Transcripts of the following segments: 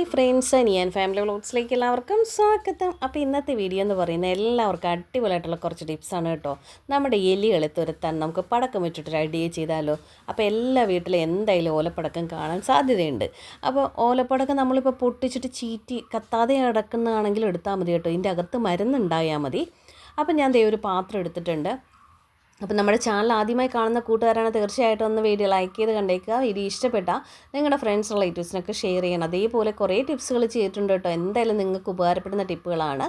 Hi friends ഞാൻ family വ്ളോഗ്സിലേക്ക് എല്ലാവർക്കും സ്വാഗതം. അപ്പോൾ ഇന്നത്തെ വീഡിയോ എന്ന് പറയുന്നത് എല്ലാവർക്കും അടിപൊളിയായിട്ടുള്ള കുറച്ച് ടിപ്സാണ് കേട്ടോ. നമ്മുടെ എലികളെ തുരത്താൻ നമുക്ക് പടക്കം വെച്ചിട്ട് ഐഡിയ ചെയ്താലോ? അപ്പോൾ എല്ലാ വീട്ടിലും എന്തായാലും ഓലപ്പടക്കം കാണാൻ സാധ്യതയുണ്ട്. അപ്പോൾ ഓലപ്പടക്കം നമ്മളിപ്പോൾ പൊട്ടിച്ചിട്ട് ചീറ്റി കത്താതെ അടക്കുന്നതാണെങ്കിൽ എടുത്താൽ മതി കേട്ടോ. ഇതിന്റെ അകത്ത് മരുന്നുണ്ടായാൽ മതി. അപ്പോൾ ഞാൻ ദേ ഒരു പാത്രം എടുത്തിട്ടുണ്ട്. അപ്പോൾ നമ്മുടെ ചാനൽ ആദ്യമായി കാണുന്ന കൂട്ടുകാരാണ് തീർച്ചയായിട്ടും ഒന്ന് വീഡിയോ ലൈക്ക് ചെയ്ത് കണ്ടേക്കുക. വീഡിയോ ഇഷ്ടപ്പെട്ടാൽ നിങ്ങളുടെ ഫ്രണ്ട്സ് റിലേറ്റീവ്സിനൊക്കെ ഷെയർ ചെയ്യണം. അതേപോലെ കുറേ ടിപ്സുകൾ ചെയ്തിട്ടുണ്ട് കേട്ടോ. എന്തായാലും നിങ്ങൾക്ക് ഉപകാരപ്പെടുന്ന ടിപ്പുകളാണ്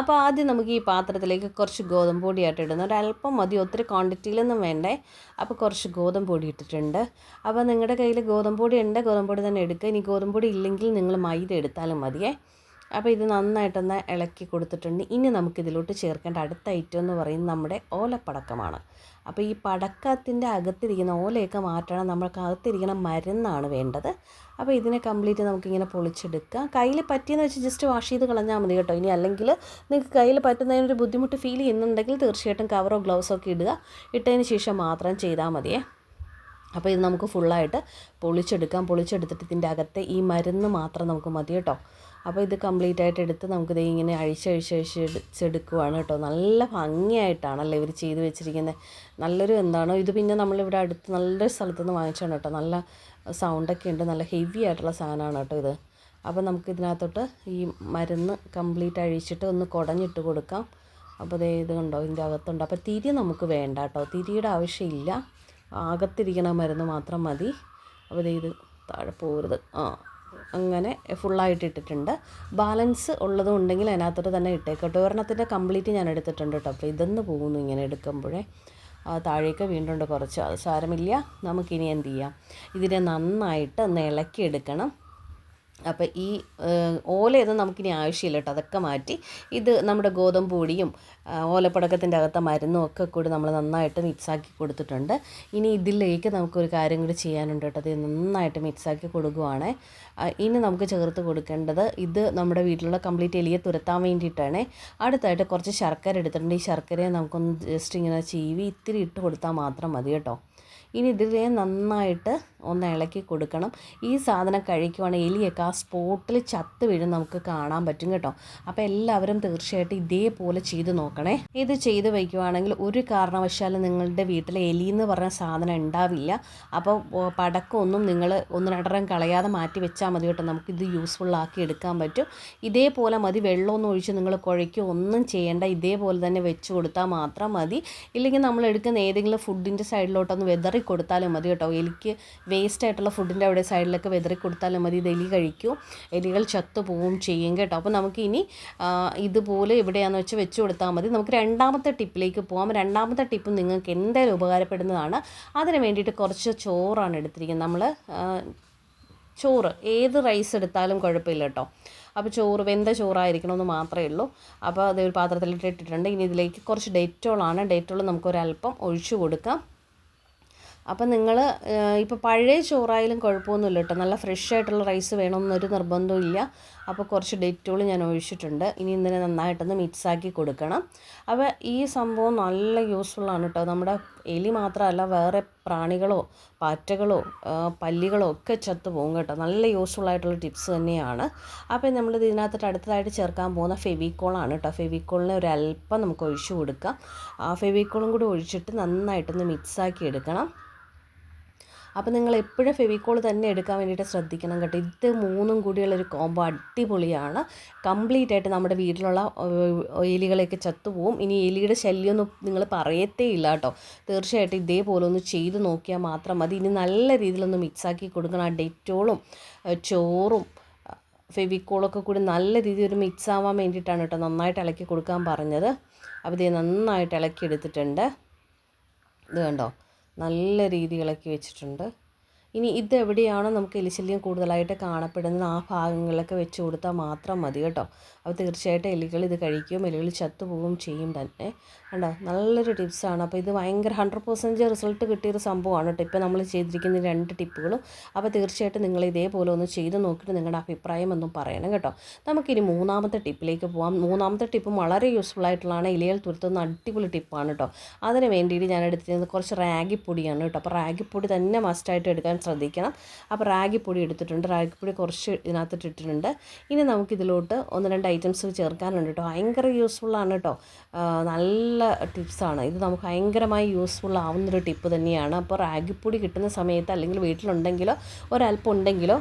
അപ്പോൾ ആദ്യം നമുക്ക് ഈ പാത്രത്തിലേക്ക് കുറച്ച് ഗോതമ്പ് പൊടിയായിട്ട് ഇടുന്നു. ഒരല്പം മതി ഒത്തിരി ക്വാണ്ടിറ്റിയിലൊന്നും വേണ്ടേ. അപ്പോൾ കുറച്ച് ഗോതമ്പ് പൊടി ഇട്ടിട്ടുണ്ട്. അപ്പോൾ നിങ്ങളുടെ കയ്യിൽ ഗോതമ്പ് പൊടി ഉണ്ട്. ഗോതമ്പ് പൊടി തന്നെ എടുക്കുക. ഇനി ഗോതമ്പ് പൊടി ഇല്ലെങ്കിൽ നിങ്ങൾ മൈദ എടുത്താലും മതിയേ. അപ്പോൾ ഇത് നന്നായിട്ടൊന്ന് ഇളക്കി കൊടുത്തിട്ടുണ്ട്. ഇനി നമുക്കിതിലോട്ട് ചേർക്കേണ്ട അടുത്ത ഐറ്റം എന്ന് പറയുന്നത് നമ്മുടെ ഓലപ്പടക്കമാണ്. അപ്പോൾ ഈ പടക്കത്തിന്റെ അകത്തിരിക്കുന്ന ഓലയൊക്കെ മാറ്റണം. നമ്മൾക്ക് അകത്തിരിക്കുന്ന മരുന്നാണ് വേണ്ടത്. അപ്പോൾ ഇതിനെ കംപ്ലീറ്റ് നമുക്കിങ്ങനെ പൊളിച്ചെടുക്കാം. കയ്യിൽ പറ്റിയെന്ന് വെച്ച് ജസ്റ്റ് വാഷ് ചെയ്ത് കളഞ്ഞാൽ മതി കേട്ടോ. ഇനി അല്ലെങ്കിൽ നിങ്ങൾക്ക് കയ്യിൽ പറ്റുന്നതിനൊരു ബുദ്ധിമുട്ട് ഫീൽ ചെയ്യുന്നുണ്ടെങ്കിൽ തീർച്ചയായിട്ടും കവറോ ഗ്ലൗസോ ഒക്കെ ഇടുക. ഇട്ടതിന് ശേഷം മാത്രം ചെയ്താൽ മതിയേ. അപ്പോൾ ഇത് നമുക്ക് ഫുള്ളായിട്ട് പൊളിച്ചെടുക്കാം. പൊളിച്ചെടുത്തിട്ട് ഇതിന്റെ അകത്തെ ഈ മരുന്ന് മാത്രം നമുക്ക് മതി കേട്ടോ. അപ്പോൾ ഇത് കംപ്ലീറ്റ് ആയിട്ട് എടുത്ത് നമുക്ക് നമുക്കിത് ഇങ്ങനെ അഴിച്ചഴിച്ചഴിച്ചെടുക്കുവാണ് കേട്ടോ. നല്ല ഭംഗിയായിട്ടാണല്ലേ ഇവർ ചെയ്ത് വെച്ചിരിക്കുന്നത് നല്ലൊരു എന്താണോ ഇത് പിന്നെ നമ്മളിവിടെ അടുത്ത് നല്ലൊരു സ്ഥലത്തു നിന്ന് വാങ്ങിച്ചാണ് കേട്ടോ. നല്ല സൗണ്ടൊക്കെ ഉണ്ട്. നല്ല ഹെവി ആയിട്ടുള്ള സാധനമാണ് കേട്ടോ ഇത്. അപ്പോൾ നമുക്ക് ഇതിനകത്തോട്ട് ഈ മരുന്ന് കംപ്ലീറ്റ് അഴിച്ചിട്ട് ഒന്ന് കുടഞ്ഞിട്ട് കൊടുക്കാം. അപ്പോൾ ഇത് കണ്ടോ ഇതിന്റെ അകത്തുണ്ട്. അപ്പോൾ തിരി നമുക്ക് വേണ്ട കേട്ടോ. തിരിയുടെ ആവശ്യമില്ല. അകത്തിരിക്കണ മരുന്ന് മാത്രം മതി. അപ്പോൾ ഇത് താഴെ പോരുത്. ആ അങ്ങനെ ഫുള്ളായിട്ട് ഇട്ടിട്ടുണ്ട്. ബാലൻസ് ഉള്ളതും ഉണ്ടെങ്കിൽ അതിനകത്തോട്ട് തന്നെ ഇട്ടേക്കട്ടെ ഒരെണ്ണത്തിന്റെ കംപ്ലീറ്റ് ഞാൻ എടുത്തിട്ടുണ്ട് കേട്ടോ. അപ്പോൾ ഇതെന്ന് പോകുന്നു ഇങ്ങനെ എടുക്കുമ്പോഴേ. താഴേക്ക് വീണ്ടുണ്ട് കുറച്ച്. അത് സാരമില്ല. നമുക്കിനി എന്ത് ചെയ്യാം? ഇതിനെ നന്നായിട്ട് ഒന്ന് ഇളക്കി എടുക്കണം അപ്പോൾ ഈ ഓലയൊന്നും നമുക്കിനി ആവശ്യമില്ല കേട്ടോ അതൊക്കെ മാറ്റി ഇത് നമ്മുടെ ഗോതമ്പ് പൊടിയും ഓലപ്പടക്കത്തിന്റെ അകത്തെ മരുന്നും ഒക്കെ കൂടി നമ്മൾ നന്നായിട്ട് മിക്സാക്കി കൊടുത്തിട്ടുണ്ട്. ഇനി ഇതിലേക്ക് നമുക്കൊരു കാര്യം കൂടി ചെയ്യാനുണ്ട് കേട്ടോ അത് നന്നായിട്ട് മിക്സാക്കി കൊടുക്കുവാണ്. ഇനി നമുക്ക് ചേർത്ത് കൊടുക്കേണ്ടത് ഇത് നമ്മുടെ വീട്ടിലുള്ള കംപ്ലീറ്റ് എലിയെ തുരത്താൻ വേണ്ടിയിട്ടാണ്. അടുത്തായിട്ട് കുറച്ച് ശർക്കര എടുത്തിട്ടുണ്ട്. ഈ ശർക്കരയെ നമുക്കൊന്ന് ജസ്റ്റ് ഇങ്ങനെ ചീവി ഇത്തിരി ഇട്ട് കൊടുത്താൽ മാത്രം മതി കേട്ടോ. ഇനി ഇതിനെ നന്നായിട്ട് ഒന്ന് ഇളക്കി കൊടുക്കണം. ഈ സാധനം കഴിക്കുവാണെങ്കിൽ എലിയൊക്കെ ആ സ്പോട്ടിൽ ചത്ത് വീഴും നമുക്ക് കാണാൻ പറ്റും കേട്ടോ. അപ്പോൾ എല്ലാവരും തീർച്ചയായിട്ടും ഇതേപോലെ ചെയ്ത് നോക്കണേ. ഇത് ചെയ്ത് വയ്ക്കുവാണെങ്കിൽ ഒരു കാരണവശാലും നിങ്ങളുടെ വീട്ടിൽ എലി എന്ന് പറഞ്ഞ സാധനം ഉണ്ടാവില്ല. അപ്പോൾ പടക്കമൊന്നും നിങ്ങൾ ഒന്ന് രണ്ടരം കളയാതെ മാറ്റി വെച്ചാൽ മതി കേട്ടോ. നമുക്കിത് യൂസ്ഫുൾ ആക്കി എടുക്കാൻ പറ്റും. ഇതേപോലെ മതി. വെള്ളമൊന്നും ഒഴിച്ച് നിങ്ങൾ കുഴയ്ക്കോ ഒന്നും ചെയ്യേണ്ട. ഇതേപോലെ തന്നെ വെച്ച് കൊടുത്താൽ മാത്രം മതി. ഇല്ലെങ്കിൽ നമ്മൾ എടുക്കുന്ന ഏതെങ്കിലും ഫുഡിന്റെ സൈഡിലോട്ടൊന്ന് വെതറി കൊടുത്താലും മതി കേട്ടോ. എലിക്ക് വേസ്റ്റ് ആയിട്ടുള്ള ഫുഡിന്റെ അവിടെ സൈഡിലൊക്കെ വെതറി കൊടുത്താലും മതി. ഇത് എലി കഴിക്കും. എലികൾ ചത്തു പോവും ചെയ്യും കേട്ടോ. അപ്പോൾ നമുക്ക് ഇനി ഇതുപോലെ എവിടെയാണെന്ന് വെച്ച് വെച്ച് കൊടുത്താൽ മതി. നമുക്ക് രണ്ടാമത്തെ ടിപ്പിലേക്ക് പോകാം രണ്ടാമത്തെ ടിപ്പ് നിങ്ങൾക്ക് എന്തായാലും ഉപകാരപ്പെടുന്നതാണ്. അതിന് വേണ്ടിയിട്ട് കുറച്ച് ചോറാണ് എടുത്തിരിക്കുന്നത്. നമ്മൾ ചോറ് ഏത് റൈസ് എടുത്താലും കുഴപ്പമില്ല കേട്ടോ. അപ്പോൾ ചോറ് വെന്ത ചോറായിരിക്കണമെന്ന് മാത്രമേ ഉള്ളൂ. അപ്പോൾ അത് ഒരു പാത്രത്തിലിട്ട് ഇട്ടിട്ടുണ്ട്. ഇനി ഇതിലേക്ക് കുറച്ച് ഡെറ്റോളാണ്. ഡെറ്റോൾ നമുക്കൊരല്പം ഒഴിച്ചു കൊടുക്കാം. അപ്പം നിങ്ങൾ ഇപ്പോൾ പഴയ ചോറായാലും കുഴപ്പമൊന്നുമില്ല കേട്ടോ. നല്ല ഫ്രഷ് ആയിട്ടുള്ള റൈസ് വേണമെന്നൊരു നിർബന്ധവും ഇല്ല അപ്പോൾ കുറച്ച് ഡെറ്റോൾ ഞാൻ ഒഴിച്ചിട്ടുണ്ട്. ഇനി ഇതിനെ നന്നായിട്ടൊന്ന് മിക്സാക്കി കൊടുക്കണം. അപ്പോൾ ഈ സംഭവം നല്ല യൂസ്ഫുള്ളാണ് കേട്ടോ. നമ്മുടെ എലി മാത്രമല്ല വേറെ പ്രാണികളോ പാറ്റകളോ പല്ലികളോ ഒക്കെ ചത്തു പോകും കേട്ടോ. നല്ല യൂസ്ഫുൾ ആയിട്ടുള്ള ടിപ്സ് തന്നെയാണ്. അപ്പോൾ നമ്മൾ ഇതിനകത്തിട്ട് അടുത്തതായിട്ട് ചേർക്കാൻ പോകുന്ന ഫെവിക്കോളാണ് കേട്ടോ. ഫെവിക്കോളിനെ ഒരു അല്പം നമുക്ക് ഒഴിച്ചു കൊടുക്കാം. ആ ഫെവിക്കോളും കൂടി ഒഴിച്ചിട്ട് നന്നായിട്ടൊന്ന് മിക്സാക്കി എടുക്കണം. അപ്പോൾ നിങ്ങൾ എപ്പോഴും ഫെവിക്കോൾ തന്നെ എടുക്കാൻ വേണ്ടിയിട്ട് ശ്രദ്ധിക്കണം കേട്ടോ. ഇത് മൂന്നും കൂടിയുള്ളൊരു കോംബോ അടിപൊളിയാണ്. കംപ്ലീറ്റ് ആയിട്ട് നമ്മുടെ വീട്ടിലുള്ള എലികളെയൊക്കെ ചത്തുപോകും ഇനി എലിയുടെ ശല്യമൊന്നും നിങ്ങൾ പറയത്തേ ഇല്ല കേട്ടോ. തീർച്ചയായിട്ടും ഇതേപോലെ ഒന്ന് ചെയ്ത് നോക്കിയാൽ മാത്രം മതി. ഇനി നല്ല രീതിയിലൊന്ന് മിക്സാക്കി കൊടുക്കണം. ആ ഡെറ്റോളും ചോറും ഫെവിക്കോളൊക്കെ കൂടി നല്ല രീതിയിൽ ഒരു മിക്സ് ആവാൻ വേണ്ടിയിട്ടാണ് കേട്ടോ നന്നായിട്ട് ഇളക്കി കൊടുക്കാൻ പറഞ്ഞത്. അപ്പോൾ ഇത് നന്നായിട്ട് ഇളക്കി എടുത്തിട്ടുണ്ട് ഇത് കണ്ടോ? നല്ല രീതി ഇളക്കി വെച്ചിട്ടുണ്ട്. ഇനി ഇതെവിടെയാണോ നമുക്ക് എലിശല്യം കൂടുതലായിട്ട് കാണപ്പെടുന്നത് ആ ഭാഗങ്ങളിലൊക്കെ വെച്ച് കൊടുത്താൽ മാത്രം മതി കേട്ടോ. അപ്പോൾ തീർച്ചയായിട്ടും എലികൾ ഇത് കഴിക്കും എലികൾ ചത്തുപോകും ചെയ്യും തന്നെ. കണ്ടോ? നല്ലൊരു ടിപ്സാണ്. അപ്പോൾ ഇത് ഭയങ്കര ഹൺഡ്രഡ് പെർസെന്റേജ് റിസൾട്ട് കിട്ടിയൊരു സംഭവമാണ് കേട്ടോ. ഇപ്പോൾ നമ്മൾ ചെയ്തിരിക്കുന്ന രണ്ട് ടിപ്പുകളും. അപ്പോൾ തീർച്ചയായിട്ടും നിങ്ങൾ ഇതേപോലെ ഒന്ന് ചെയ്ത് നോക്കിയിട്ട് നിങ്ങളുടെ അഭിപ്രായം ഒന്നും പറയണം കേട്ടോ. നമുക്കിനി മൂന്നാമത്തെ ടിപ്പിലേക്ക് പോകാം മൂന്നാമത്തെ ടിപ്പും വളരെ യൂസ്ഫുൾ ആയിട്ടുള്ളതാണ്. ഇലയിൽ തുരുത്തുന്ന അടിപൊളി ടിപ്പാണ് കേട്ടോ. അതിന് വേണ്ടിയിട്ട് ഞാൻ എടുത്തിരുന്നത് കുറച്ച് റാഗിപ്പൊടിയാണ് കേട്ടോ. അപ്പോൾ റാഗിപ്പൊടി തന്നെ മസ്റ്റായിട്ട് എടുക്കാൻ ശ്രദ്ധിക്കണം. അപ്പോൾ റാഗിപ്പൊടി എടുത്തിട്ടുണ്ട്. റാഗിപ്പൊടി കുറച്ച് ഇതിനകത്തിട്ട് ഇട്ടിട്ടുണ്ട്. ഇനി നമുക്കിതിലോട്ട് ഒന്ന് രണ്ട് ഐറ്റംസ് ചേർക്കാനുണ്ട് കേട്ടോ ഭയങ്കര യൂസ്ഫുള്ളാണ് കേട്ടോ നല്ല ടിപ്സാണ് ഇത് നമുക്ക് ഭയങ്കരമായി യൂസ്ഫുൾ ആവുന്നൊരു ടിപ്പ് തന്നെയാണ്. അപ്പോൾ റാഗിപ്പൊടി കിട്ടുന്ന സമയത്ത് അല്ലെങ്കിൽ വീട്ടിലുണ്ടെങ്കിലോ ഒരല്പം ഉണ്ടെങ്കിലോ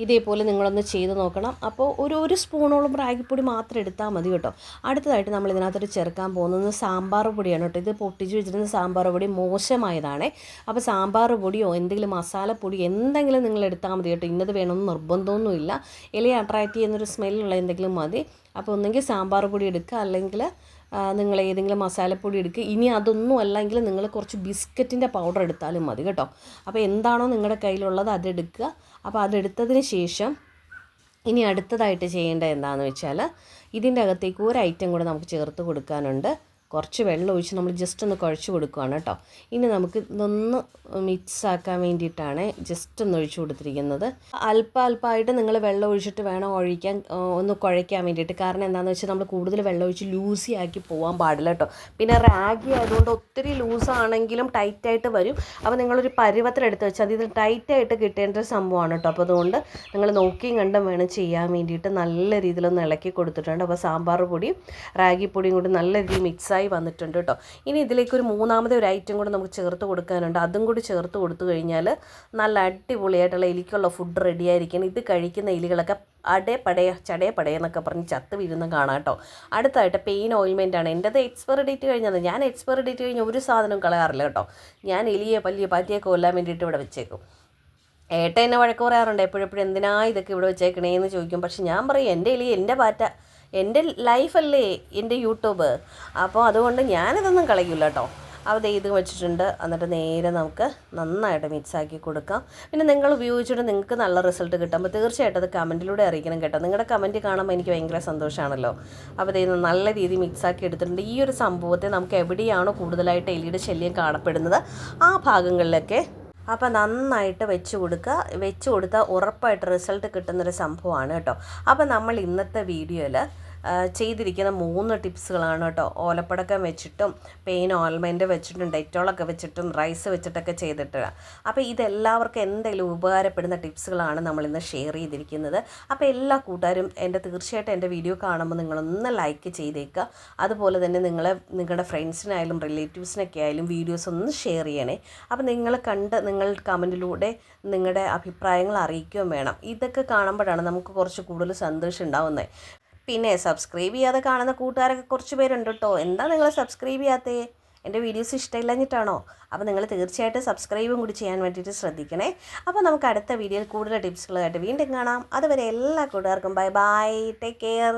ഇതേപോലെ നിങ്ങളൊന്ന് ചെയ്ത് നോക്കണം. അപ്പോൾ ഒരു ഒരു സ്പൂണോളം റാഗിപ്പൊടി മാത്രം എടുത്താൽ മതി കേട്ടോ. അടുത്തതായിട്ട് നമ്മൾ ഇതിനകത്തൊരു ചേർക്കാൻ പോകുന്നത് സാമ്പാർ പൊടിയാണ് കേട്ടോ. ഇത് പൊട്ടിച്ച് വെച്ചിരുന്ന സാമ്പാർ പൊടി മോശമായതാണ്. അപ്പോൾ സാമ്പാർ പൊടിയോ എന്തെങ്കിലും മസാലപ്പൊടി എന്തെങ്കിലും നിങ്ങൾ എടുത്താൽ മതി കേട്ടോ. ഇന്നത് വേണമെന്ന് നിർബന്ധമൊന്നുമില്ല ഇലയെ അട്രാക്റ്റ് ചെയ്യുന്നൊരു സ്മെല്ലുള്ള എന്തെങ്കിലും മതി. അപ്പോൾ ഒന്നെങ്കിൽ സാമ്പാർ പൊടി എടുക്കുക അല്ലെങ്കിൽ നിങ്ങൾ ഏതെങ്കിലും മസാലപ്പൊടി എടുക്കുക ഇനി അതൊന്നും അല്ലെങ്കിൽ നിങ്ങൾ കുറച്ച് ബിസ്ക്കറ്റിന്റെ പൗഡർ എടുത്താലും മതി കേട്ടോ. അപ്പോൾ എന്താണോ നിങ്ങളുടെ കയ്യിലുള്ളത് അതെടുക്കുക അപ്പോൾ അതെടുത്തതിന് ശേഷം ഇനി അടുത്തതായിട്ട് ചെയ്യേണ്ടത് എന്താണെന്ന് വെച്ചാൽ ഇതിന്റെ അകത്തേക്ക് ഒരു ഐറ്റം കൂടെ നമുക്ക് ചേർത്ത് കൊടുക്കാനുണ്ട്. കുറച്ച് വെള്ളം ഒഴിച്ച് നമ്മൾ ജസ്റ്റ് ഒന്ന് കുഴച്ച് കൊടുക്കുകയാണ് കേട്ടോ. ഇനി നമുക്ക് ഇതൊന്ന് മിക്സ് ആക്കാൻ വേണ്ടിയിട്ടാണ് ജസ്റ്റ് ഒന്ന് ഒഴിച്ച് കൊടുത്തിരിക്കുന്നത്. അല്പ അല്പമായിട്ട് നിങ്ങൾ വെള്ളം ഒഴിച്ചിട്ട് വേണം ഒഴിക്കാൻ ഒന്ന് കുഴയ്ക്കാൻ വേണ്ടിയിട്ട്. കാരണം എന്താണെന്ന് വെച്ചാൽ നമ്മൾ കൂടുതൽ വെള്ളം ഒഴിച്ച് ലൂസി ആക്കി പോകാൻ പാടില്ല കേട്ടോ. പിന്നെ റാഗി ആയതുകൊണ്ട് ഒത്തിരി ലൂസാണെങ്കിലും ടൈറ്റായിട്ട് വരും. അപ്പോൾ നിങ്ങളൊരു പരുവത്തിലെടുത്ത് വെച്ചാൽ അത് ഇത് ടൈറ്റായിട്ട് കിട്ടേണ്ട ഒരു സംഭവമാണ് കേട്ടോ. അപ്പോൾ അതുകൊണ്ട് നിങ്ങൾ നോക്കിയും കണ്ടും വേണം ചെയ്യാൻ വേണ്ടിയിട്ട് നല്ല രീതിയിലൊന്ന് ഇളക്കി കൊടുത്തിട്ടുണ്ട്. അപ്പോൾ സാമ്പാർ പൊടിയും റാഗി പൊടിയും കൂടി നല്ല രീതിയിൽ മിക്സായി വന്നിട്ടുണ്ട് കേട്ടോ. ഇനി ഇതിലേക്ക് ഒരു മൂന്നാമത്തെ ഒരു ഐറ്റം കൂടെ നമുക്ക് ചേർത്ത് കൊടുക്കാനുണ്ട്. അതും കൂടി ചേർത്ത് കൊടുത്തു കഴിഞ്ഞാൽ നല്ല അടിപൊളിയായിട്ടുള്ള എലിക്കുള്ള ഫുഡ് റെഡി ആയിരിക്കണം. ഇത് കഴിക്കുന്ന എലികളൊക്കെ അടേ പടയ ചടേ പടയ എന്നൊക്കെ പറഞ്ഞ് ചത്ത് വീഴുന്ന കാണാം കേട്ടോ. അടുത്തായിട്ട് പെയിൻ ഓയിൻമെന്റ് ആണ്. എന്റെത് എക്സ്പയറി ഡേറ്റ് കഴിഞ്ഞത്. ഞാൻ എക്സ്പയറി ഡേറ്റ് കഴിഞ്ഞ് ഒരു സാധനം കളയാറില്ല കേട്ടോ. ഞാൻ എലിയെ പല്ലിയെ പാറ്റിയെ കൊല്ലാൻ വേണ്ടിയിട്ട് ഇവിടെ വെച്ചേക്കും. ഏട്ട എന്നെ വഴക്ക് പറയാറുണ്ട്. എപ്പോഴെപ്പോഴും എന്തിനാ ഇതൊക്കെ ഇവിടെ വെച്ചേക്കണേ എന്ന് ചോദിക്കും. പക്ഷെ ഞാൻ പറയും എന്റെ എലി എന്റെ പാറ്റ. എന്റെ ലൈഫല്ലേ എന്റെ യൂട്യൂബ്. അപ്പോൾ അതുകൊണ്ട് ഞാനിതൊന്നും കളയില്ല കേട്ടോ. അത് ഇത് വെച്ചിട്ടുണ്ട്. എന്നിട്ട് നേരെ നമുക്ക് നന്നായിട്ട് മിക്സാക്കി കൊടുക്കാം. പിന്നെ നിങ്ങൾ ഉപയോഗിച്ചിട്ട് നിങ്ങൾക്ക് നല്ല റിസൾട്ട് കിട്ടുമ്പോൾ തീർച്ചയായിട്ടും അത് കമന്റിലൂടെ അറിയിക്കണം കേട്ടോ. നിങ്ങളുടെ കമന്റ് കാണുമ്പോൾ എനിക്ക് ഭയങ്കര സന്തോഷമാണല്ലോ. അപ്പോൾ ഇത് നല്ല രീതിയിൽ മിക്സാക്കി എടുത്തിട്ടുണ്ട്. ഈ ഒരു സംഭവത്തെ നമുക്ക് എവിടെയാണോ കൂടുതലായിട്ട് എലിയുടെ ശല്യം കാണപ്പെടുന്നത്? ആ ഭാഗങ്ങളിലൊക്കെ അപ്പോൾ നന്നായിട്ട് വെച്ച് കൊടുക്കുക. വെച്ച് കൊടുത്താൽ ഉറപ്പായിട്ട് റിസൾട്ട് കിട്ടുന്നൊരു സംഭവമാണ് കേട്ടോ. അപ്പോൾ നമ്മൾ ഇന്നത്തെ വീഡിയോയിൽ ചെയ്തിരിക്കുന്ന മൂന്ന് ടിപ്സുകളാണ് കേട്ടോ. ഓലപ്പടക്കം വെച്ചിട്ടും പെയിൻ ഓയിൽമെന്റ് വെച്ചിട്ടും ഡെറ്റോളൊക്കെ വെച്ചിട്ടും റൈസ് വെച്ചിട്ടൊക്കെ ചെയ്തിട്ട്. അപ്പോൾ ഇതെല്ലാവർക്കും എന്തെങ്കിലും ഉപകാരപ്പെടുന്ന ടിപ്സുകളാണ് നമ്മളിന്ന് ഷെയർ ചെയ്തിരിക്കുന്നത്. അപ്പോൾ എല്ലാ കൂട്ടുകാരും എന്റെ തീർച്ചയായിട്ടും എന്റെ വീഡിയോ കാണുമ്പോൾ നിങ്ങളൊന്ന് ലൈക്ക് ചെയ്തേക്കുക. അതുപോലെ തന്നെ നിങ്ങൾ നിങ്ങളുടെ ഫ്രണ്ട്സിനായാലും റിലേറ്റീവ്സിനൊക്കെ ആയാലും വീഡിയോസ് ഒന്ന് ഷെയർ ചെയ്യണേ. അപ്പോൾ നിങ്ങൾ കണ്ട് നിങ്ങൾ കമന്റിലൂടെ നിങ്ങളുടെ അഭിപ്രായങ്ങൾ അറിയിക്കുകയും വേണം. ഇതൊക്കെ കാണുമ്പോഴാണ് നമുക്ക് കുറച്ച് കൂടുതൽ സന്തോഷം ഉണ്ടാവുന്നത്. പിന്നെ സബ്സ്ക്രൈബ് ചെയ്യാതെ കാണുന്ന കൂട്ടുകാരൊക്കെ കുറച്ച് പേരുണ്ട് കേട്ടോ. എന്താ നിങ്ങൾ സബ്സ്ക്രൈബ് ചെയ്യാത്തേ? എന്റെ വീഡിയോസ് ഇഷ്ടമില്ലഞ്ഞിട്ടാണോ? അപ്പോൾ നിങ്ങൾ തീർച്ചയായിട്ടും സബ്സ്ക്രൈബും കൂടി ചെയ്യാൻ വേണ്ടിയിട്ട് ശ്രദ്ധിക്കണേ. അപ്പോൾ നമുക്ക് അടുത്ത വീഡിയോയിൽ കൂടുതൽ ടിപ്സുകളായിട്ട് വീണ്ടും കാണാം. അതുവരെ എല്ലാ കൂട്ടുകാർക്കും ബൈ ബൈ ടേക്ക് കെയർ